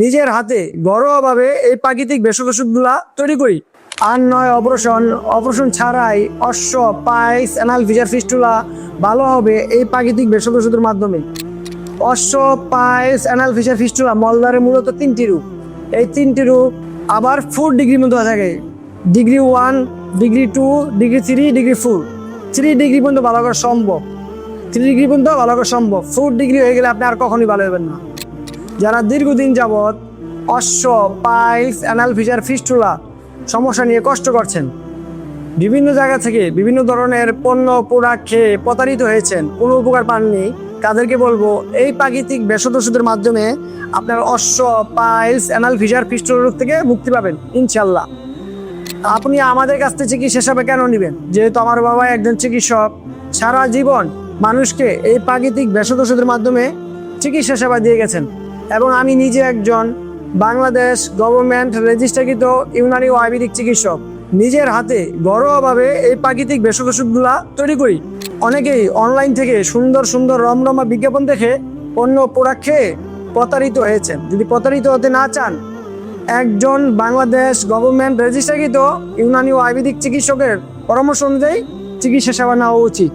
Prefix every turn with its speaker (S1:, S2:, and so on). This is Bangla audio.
S1: নিজের হাতে ঘরোয়াভাবে এই প্রাকৃতিক ভেষজ ওষুধগুলা তৈরি করি। আর নয়, অপারেশন। অপারেশন ছাড়াই অশ্ব, পাইস, অ্যানাল, ফিজার ফিস্টুলা ভালো হবে এই প্রাকৃতিক ভেষজ ওষুধের মাধ্যমে। অশ্ব, পাইস, অ্যানাল, ফিজার ফিস্টুলা মলদারের মূলত তিনটি রূপ। এই তিনটি রূপ আবার ফোর ডিগ্রির মধ্যে থাকে। Degree one degree two degree three degree four three degree পর্যন্ত ভালো করা সম্ভব। থ্রি ডিগ্রি পর্যন্ত ভালো করা সম্ভব। ফোর ডিগ্রি হয়ে গেলে আপনি আর কখনই ভালো হবেন না। যারা দীর্ঘদিন যাবৎ অশ্ব, পাইলস, অ্যানাল ফিচার ফিস্টুলা সমস্যা নিয়ে কষ্ট করছেন, বিভিন্ন জায়গা থেকে বিভিন্ন ধরনের পণ্য, পোড়া খেয়ে প্রতারিত হয়েছেন, কোনো উপকার পাননি, তাদেরকে বলব, এই প্রাকৃতিক ভেষজ ওষুধের মাধ্যমে আপনার অশ্ব, পাইলস, অ্যানাল ফিচার ফিস্টুলা রোগ থেকে মুক্তি পাবেন ইনশাল্লাহ আপনি আমাদের কাছ থেকে চিকিৎসা সেবা কেন নেবেন? যেহেতু আমার বাবা একজন চিকিৎসক, সারা জীবন মানুষকে এই প্রাকৃতিক ভেষজ ওষুধের মাধ্যমে চিকিৎসা সেবা দিয়ে গেছেন। এবং আমি নিজে একজন বাংলাদেশ গভর্নমেন্ট রেজিস্ট্রাকৃত ইউনানি ও আয়ুর্বেদিক চিকিৎসক। নিজের হাতে ঘরোয়াভাবে এই প্রাকৃতিক ভেষজ ওষুধগুলা তৈরি করি। অনেকেই অনলাইন থেকে সুন্দর সুন্দর রমরমা বিজ্ঞাপন দেখে অন্য প্রোডাক্ট খেয়ে প্রতারিত হয়েছেন। যদি প্রতারিত হতে না চান, একজন বাংলাদেশ গভর্নমেন্ট রেজিস্ট্রাকৃত ইউনানি ও আয়ুর্বেদিক চিকিৎসকের পরামর্শ অনুযায়ী চিকিৎসা সেবা নেওয়া উচিত।